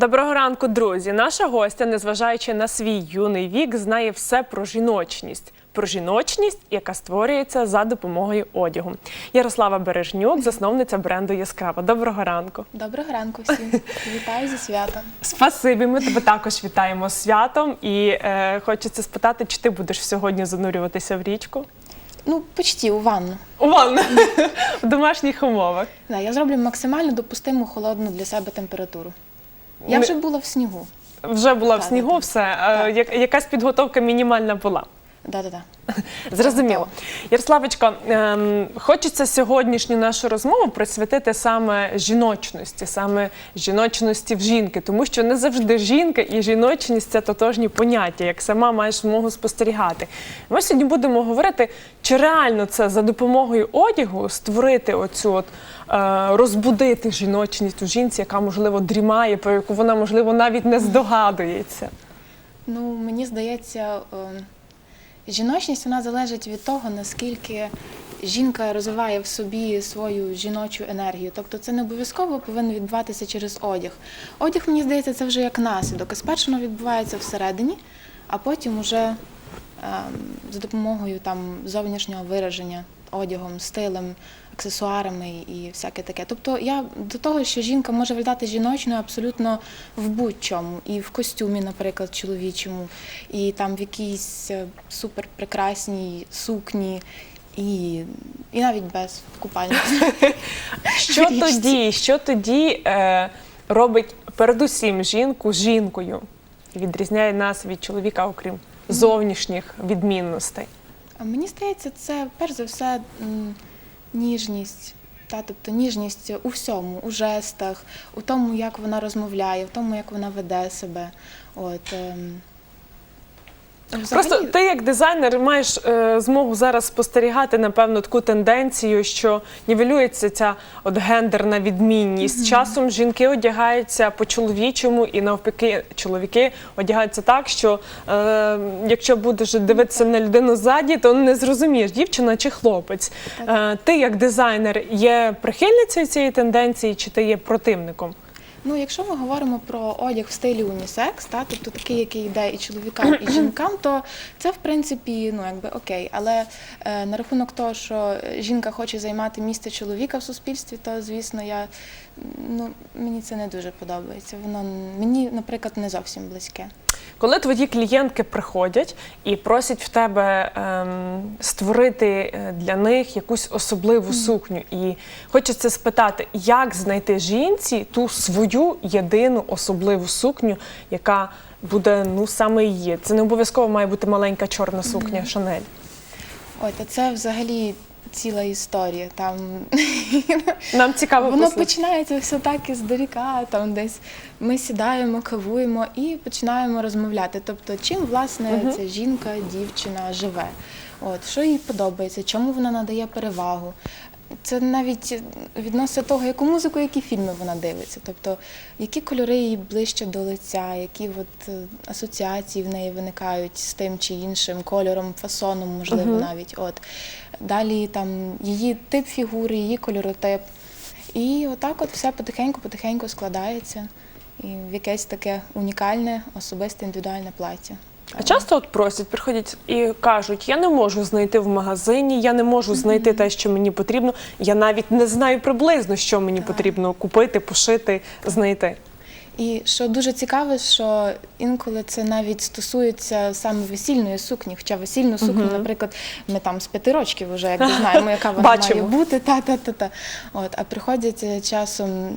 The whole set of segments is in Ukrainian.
Доброго ранку, друзі! Наша гостя, незважаючи на свій юний вік, знає все про жіночність. Про жіночність, яка створюється за допомогою одягу. Ярослава Бережнюк, засновниця бренду Яскрава. Доброго ранку. Доброго ранку всім. Вітаю зі святом. Спасибі, ми тебе також вітаємо з святом. І е, хочеться спитати, чи ти будеш сьогодні занурюватися в річку? Ну, почти у ванну. У ванну в домашніх умовах. Да, я зроблю максимально допустиму холодну для себе температуру. Я вже була в снігу. Вже була в Так, снігу, так. все. Е, як- якась підготовка мінімальна була. Да-да-да. Зрозуміло. Ярославочко, ем, хочеться сьогоднішню нашу розмову присвятити саме жіночності, саме жіночності в жінки, тому що не завжди жінка і жіночність це тотожні поняття, як сама маєш змогу спостерігати. Ми сьогодні будемо говорити, чи реально це за допомогою одягу створити оцю от. е, Розбудити жіночність у жінці, яка можливо дрімає, про яку вона можливо навіть не здогадується. Ну, мені здається, ем, жіночність вона залежить від того, наскільки жінка розвиває в собі свою жіночу енергію. Тобто це не обов'язково повинно відбуватися через одяг. Одяг, мені здається, це вже як наслідок. Спершу воно відбувається всередині, а потім уже ем, за допомогою там зовнішнього вираження одягом, стилем, аксесуарами і всяке таке. Тобто я до того, що жінка може виглядати жіночною абсолютно в будь-чому, і в костюмі, наприклад, чоловічому, і там в якійсь е, супер прекрасній сукні, і, і навіть без купальника. Що тоді, що тоді е, робить передусім жінку жінкою? Відрізняє нас від чоловіка, окрім зовнішніх відмінностей. Мені здається, це перш за все м, ніжність. Та, тобто ніжність у всьому, у жестах, у тому, як вона розмовляє, в тому, як вона веде себе. От, ем. Взагалі, Просто ти, як дизайнер, маєш е, змогу зараз спостерігати, напевно, таку тенденцію, що нівелюється ця от гендерна відмінність. Часом жінки одягаються по-чоловічому, і навпаки, чоловіки одягаються так, що е, якщо будеш дивитися на людину ззаді, то не зрозумієш, дівчина чи хлопець. Е, ти, як дизайнер, є прихильницею цієї тенденції, чи ти є противником? Ну, якщо ми говоримо про одяг в стилі унісекс, та, тобто такий, який йде і чоловікам, і жінкам, то це в принципі ну якби окей. Але е, на рахунок того, що жінка хоче займати місце чоловіка в суспільстві, то звісно, я ну мені це не дуже подобається. Воно мені, наприклад, не зовсім близьке. Коли твої клієнтки приходять і просять в тебе ем, створити е, для них якусь особливу сукню, і хочеться спитати, як знайти жінці ту свою єдину особливу сукню, яка буде ну саме її. Це не обов'язково має бути маленька чорна сукня Шанель. Ой, та це взагалі ціла історія. Там Нам цікаво Воно послухати. починається все так іздалека, там десь ми сідаємо, кавуємо і починаємо розмовляти. Тобто, чим власне ця жінка, дівчина живе, от що їй подобається, чому вона надає перевагу. Це навіть відносно того, яку музику, які фільми вона дивиться. Тобто, які кольори їй ближче до лиця, які от е, асоціації в неї виникають з тим чи іншим кольором, фасоном, можливо, навіть. От. Далі там її тип фігури, її кольоротип. І отак от все потихеньку-потихеньку складається і в якесь таке унікальне, особисте, індивідуальне плаття. А часто от просять, приходять і кажуть, я не можу знайти в магазині, я не можу знайти те, що мені потрібно. Я навіть не знаю приблизно, що мені потрібно купити, пошити, знайти. І що дуже цікаво, що інколи це навіть стосується саме весільної сукні. Хоча весільну сукню, наприклад, ми там з п'яти років вже як знаємо, яка вона Бачимо. має бути. Та, та, та, та. От, а приходять е, часом,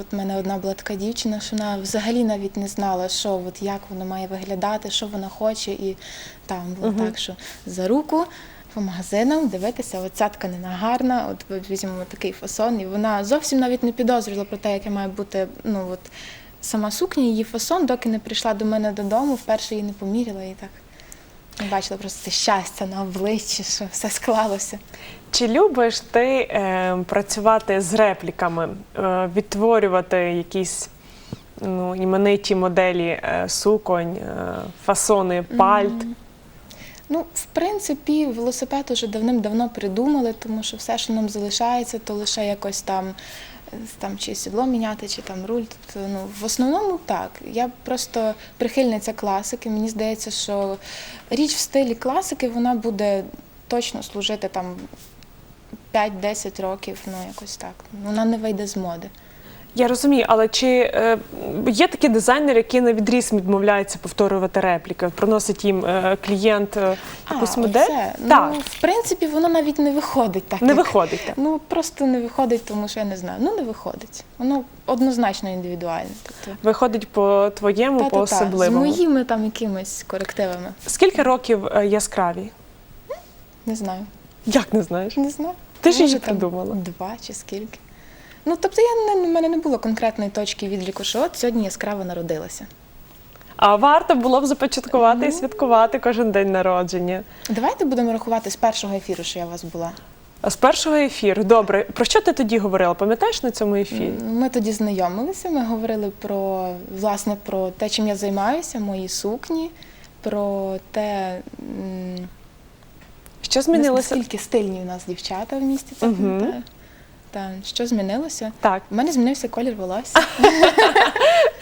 от в мене одна була така дівчина, що вона взагалі навіть не знала, що от як воно має виглядати, що вона хоче, і там було так, що за руку. По магазинам дивитися, от ця тканина гарна, от візьмемо такий фасон, і вона зовсім навіть не підозрювала про те, яке має бути ну от сама сукня, її фасон, доки не прийшла до мене додому, вперше її не поміряла і так. Бачила просто це щастя на обличчі, що все склалося. Чи любиш ти е, працювати з репліками, е, відтворювати якісь ну, імениті моделі е, суконь, е, фасони пальт? Ну, в принципі, велосипед уже давним-давно придумали, тому що все, що нам залишається, то лише якось там там чи сідло міняти, чи там руль. Тобто, ну, в основному так. Я просто прихильниця класики. Мені здається, що річ в стилі класики вона буде точно служити там 5-10 років, ну якось так. Вона не вийде з моди. Я розумію, але чи е, є такі дизайнери, які на відріз відмовляються повторювати репліки? Приносить їм е, клієнт е, якусь А, модель? оце. Так, Ну, в принципі, воно навіть не виходить так. не як- виходить. так. Ну просто не виходить, тому що я не знаю. Ну не виходить. Воно однозначно індивідуальне. Тобто, Виходить по твоєму, по та-та-та, з особливому. моїми там якимись корективами. Скільки років е, яскраві? Не знаю. Як не знаєш? Не знаю. Ти ж її придумала. Два чи скільки. Ну, тобто, я не, в мене не було конкретної точки відліку, що от сьогодні яскраво народилася. А варто було б започаткувати і Ну. святкувати кожен день народження. Давайте будемо рахувати з першого ефіру, що я у вас була. А з першого ефіру, добре, про що ти тоді говорила? Пам'ятаєш на цьому ефірі? Ми тоді знайомилися, ми говорили про власне про те, чим я займаюся, мої сукні, про те, м, Що змінилося? наскільки стильні у нас дівчата в місті. Це Мгм. пам'ятаю. Та, що змінилося? Так. У мене змінився колір волосся.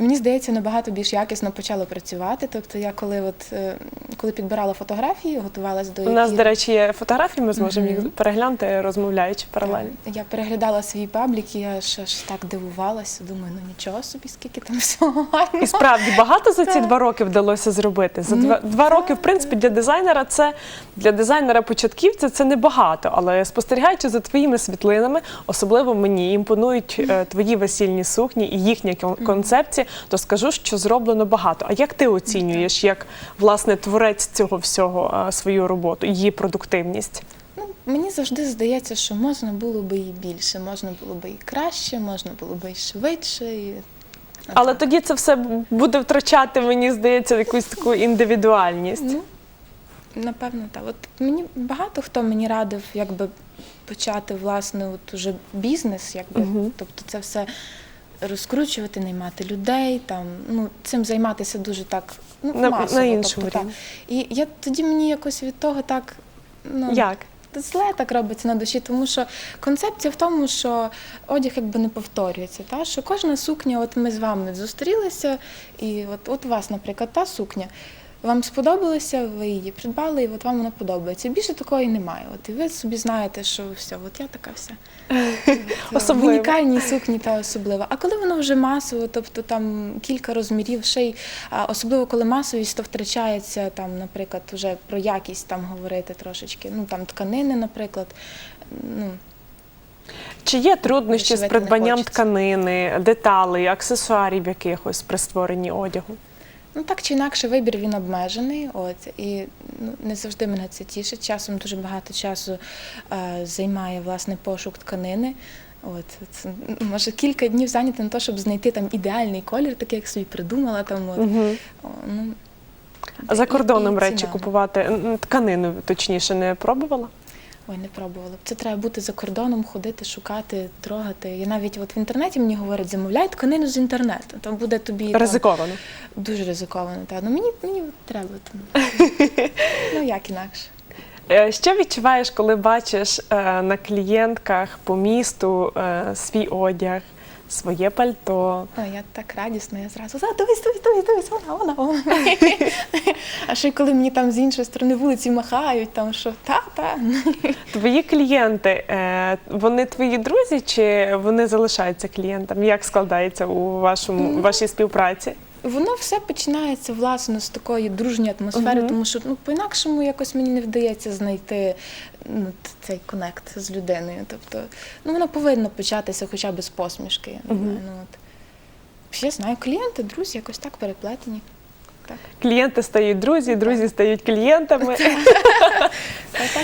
Мені здається, набагато більш якісно почало працювати. Тобто, я коли от е, коли підбирала фотографії, готувалась до У нас, до речі, є фотографії, ми зможемо їх переглянути, розмовляючи паралельно. я переглядала свій паблік, і я ж аж так дивувалася. Думаю, ну нічого собі, скільки там всього гарного. І справді багато за ці два роки вдалося зробити. За Ну, два, два роки, в принципі, для дизайнера це для дизайнера початківця це небагато. Але спостерігаючи за твоїми світлинами, особливо мені імпонують е, твої весільні сукні і їхня кон- концепція, то скажу, що зроблено багато. А як ти оцінюєш, як власне творець цього всього е, свою роботу, її продуктивність? Ну, мені завжди здається, що можна було би і більше, можна було би і краще, можна було би і швидше. І... Але тоді це все буде втрачати, мені здається, якусь таку індивідуальність. Ну, напевно, так. От мені багато хто мені радив, якби почати власне от уже бізнес, якби, Мгм. тобто це все розкручувати, наймати людей, там, ну, цим займатися дуже так ну, На- масово. на іншому тобто, рівні. І я тоді мені якось від того так. Ну, Як? Зле так робиться на душі, тому що концепція в тому, що одяг якби не повторюється. Та? Що кожна сукня, от ми з вами зустрілися, і от, от у вас, наприклад, та сукня. Вам сподобалося, ви її придбали, і от вам вона подобається. Більше такої немає. От і ви собі знаєте, що все, от я така вся. В унікальній сукні та особлива. А коли воно вже масово, тобто там кілька розмірів, ще й особливо коли масовість, то втрачається там, наприклад, вже про якість там говорити трошечки. Ну там тканини, наприклад. Ну, Чи є труднощі з придбанням тканини, деталей, аксесуарів якихось при створенні одягу? Ну так чи інакше, вибір він обмежений. От і ну не завжди мене це тішить. Часом дуже багато часу е, займає власне пошук тканини. От це може кілька днів зайняти на те, щоб знайти там ідеальний колір, такий як собі придумала. Там от Угу. О, ну А за і- кордоном і речі ціна. купувати тканину, точніше, не пробувала? Ой, не пробувала. Це треба бути за кордоном, ходити, шукати, трогати. Я навіть от в інтернеті мені говорять, замовляй тканину з інтернету. Там буде тобі там, Ризиковано. дуже ризиковано. Та ну мені мені треба там. ну як інакше. Е, Що відчуваєш, коли бачиш е, на клієнтках по місту е, свій одяг, своє пальто? Ой, я так радісна, я зразу за дивись, дивись, дивись, дивись, вона, вона, вона. а ще коли мені там з іншої сторони вулиці махають, там що та, та. Твої клієнти, е, вони твої друзі чи вони залишаються клієнтами? Як складається у вашому вашій співпраці? Воно все починається власне з такої дружньої атмосфери, Мгм. тому що ну по-інакшому якось мені не вдається знайти ну, цей конект з людиною. Тобто, ну воно повинно початися хоча б з посмішки. Я Мгм. знаю, ну от. Я знаю, клієнти, друзі, якось так переплетені. Так, Клієнти стають друзі, друзі стають клієнтами.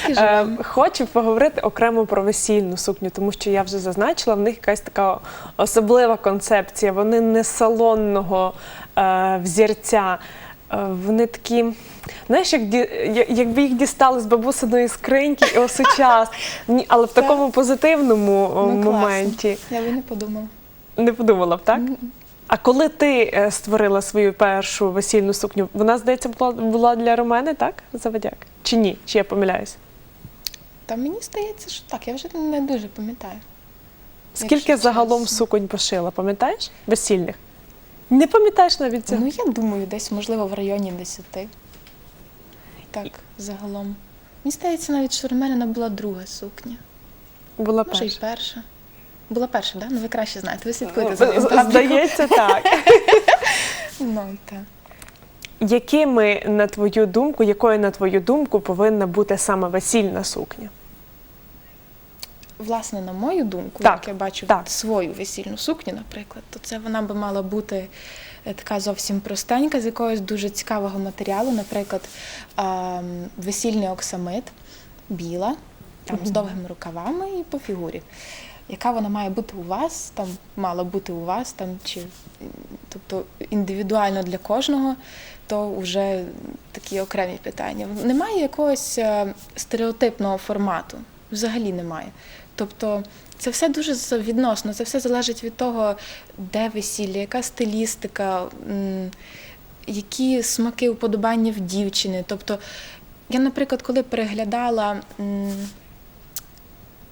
Е. Хочу поговорити окремо про весільну сукню, тому що я вже зазначила, в них якась така особлива концепція. Вони не салонного взірця. Е, Вони такі, знаєш, як якби їх дістали з бабусиної скриньки і осучас, але в такому позитивному Ну, моменті. Я би не подумала. Не подумала б, так? М. А коли ти е, створила свою першу весільну сукню, вона, здається, була, була для Ромени, так? Заводяк? Чи ні? Чи я помиляюсь? Та мені здається, що так, я вже не дуже пам'ятаю. Скільки загалом чесно. суконь пошила, пам'ятаєш? Весільних? Не пам'ятаєш навіть цього? Ну, я думаю, десь, можливо, в районі 10. Так, загалом. Мені здається, навіть що в мене була друга сукня. Була Може, і перша. перша. Була перша, так? Да? Ну ви краще знаєте, ви слідкуєте за з- Здається, так. Ну, так. Якими, на твою думку, якою, на твою думку, повинна бути саме весільна сукня? Власне, на мою думку, Так, як я бачу так. свою весільну сукню, наприклад, то це вона би мала бути е, така зовсім простенька, з якогось дуже цікавого матеріалу, наприклад, весільний оксамит, біла, там з довгими рукавами і по фігурі. Яка вона має бути у вас, там мала бути у вас, там чи тобто індивідуально для кожного, то вже такі окремі питання. Немає якогось е, стереотипного формату, взагалі немає. Тобто це все дуже відносно, це все залежить від того, де весілля, яка стилістика, які смаки уподобання в дівчини. Тобто, я, наприклад, коли переглядала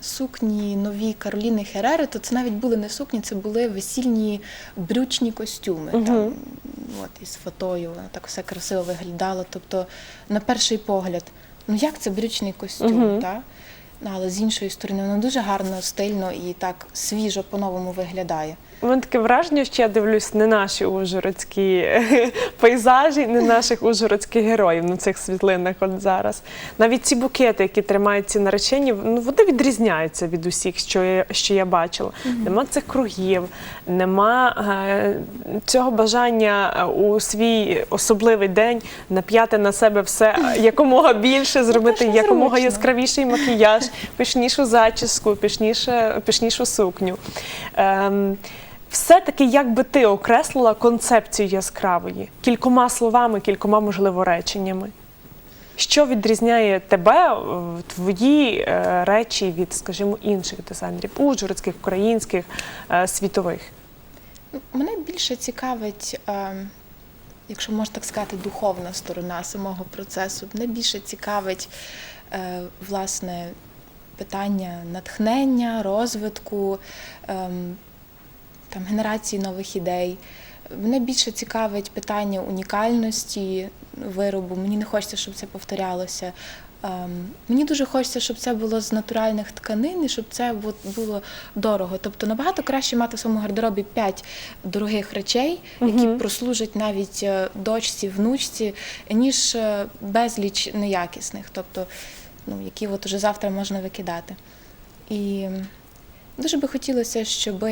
сукні нові Кароліни Херери, то це навіть були не сукні, це були весільні брючні костюми. Мгм. Там, от, із фотою, воно так все красиво виглядало. Тобто, на перший погляд, ну як це брючний костюм, Мгм. та? Але з іншої сторони, воно дуже гарно, стильно і так свіжо по-новому виглядає. У мене таке враження, що я дивлюсь не наші ужгородські е, пейзажі, не наших ужгородських героїв на цих світлинах от зараз. Навіть ці букети, які тримають ці наречені, ну вони відрізняються від усіх, що я, що я бачила. Нема цих кругів, нема е, цього бажання е, у свій особливий день нап'яти на себе все е, якомога більше, зробити ж якомога яскравіший макіяж, пишнішу зачіску, пишніше, пишнішу сукню. Ем, все-таки, як би ти окреслила концепцію яскравої кількома словами, кількома, можливо, реченнями? Що відрізняє тебе, е, твої е, речі від, скажімо, інших дизайнерів, ужгородських, українських, е, світових? Ну, Мене більше цікавить, якщо можна так сказати, духовна сторона самого процесу. Мене більше цікавить власне питання натхнення, розвитку, ем, там, генерації нових ідей. Мене більше цікавить питання унікальності виробу. Мені не хочеться, щоб це повторялося. Ем, Мені дуже хочеться, щоб це було з натуральних тканин і щоб це було дорого. Тобто набагато краще мати в своєму гардеробі п'ять дорогих речей, які Мгм. прослужать навіть е, дочці, внучці, ніж е, безліч неякісних, тобто ну, які от уже завтра можна викидати. І дуже би хотілося, щоб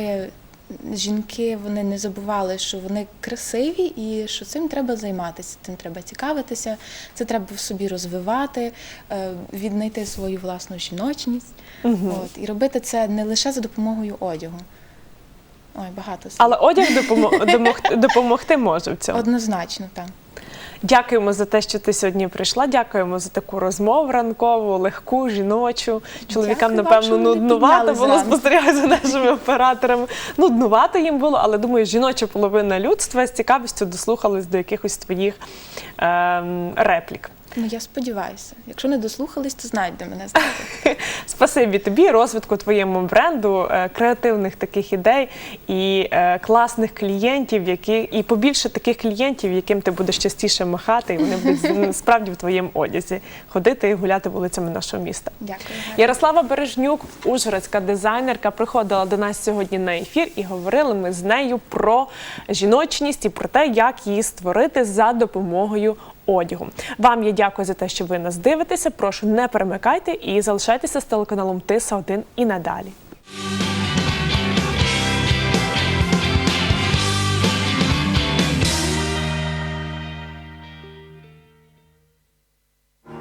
жінки вони не забували, що вони красиві і що цим треба займатися, цим треба цікавитися, це треба в собі розвивати, е, віднайти свою власну жіночність. Угу. От, і робити це не лише за допомогою одягу. Ой, багато слів. Але одяг допомо- допомогти може в цьому. Однозначно, так. Дякуємо за те, що ти сьогодні прийшла. Дякуємо за таку розмову ранкову, легку, жіночу. Чоловікам, Дякую напевно, вам, нуднувато було спостерігати за нашими операторами. Нуднувато їм було, але думаю, жіноча половина людства з цікавістю дослухалась до якихось твоїх ем, реплік. Ну я сподіваюся. Якщо не дослухались, то знають, де мене знайти. Спасибі тобі, розвитку твоєму бренду, е, креативних таких ідей і е, класних клієнтів, які і побільше таких клієнтів, яким ти будеш частіше махати, і вони будуть справді в твоєму одязі ходити і гуляти вулицями нашого міста. Дякую. Ярослава Бережнюк, ужгородська дизайнерка, приходила до нас сьогодні на ефір і говорили ми з нею про жіночність і про те, як її створити за допомогою одягу. Вам я дякую за те, що ви нас дивитеся. Прошу не перемикайте і залишайтеся з телеканалом Тиса 1 і надалі.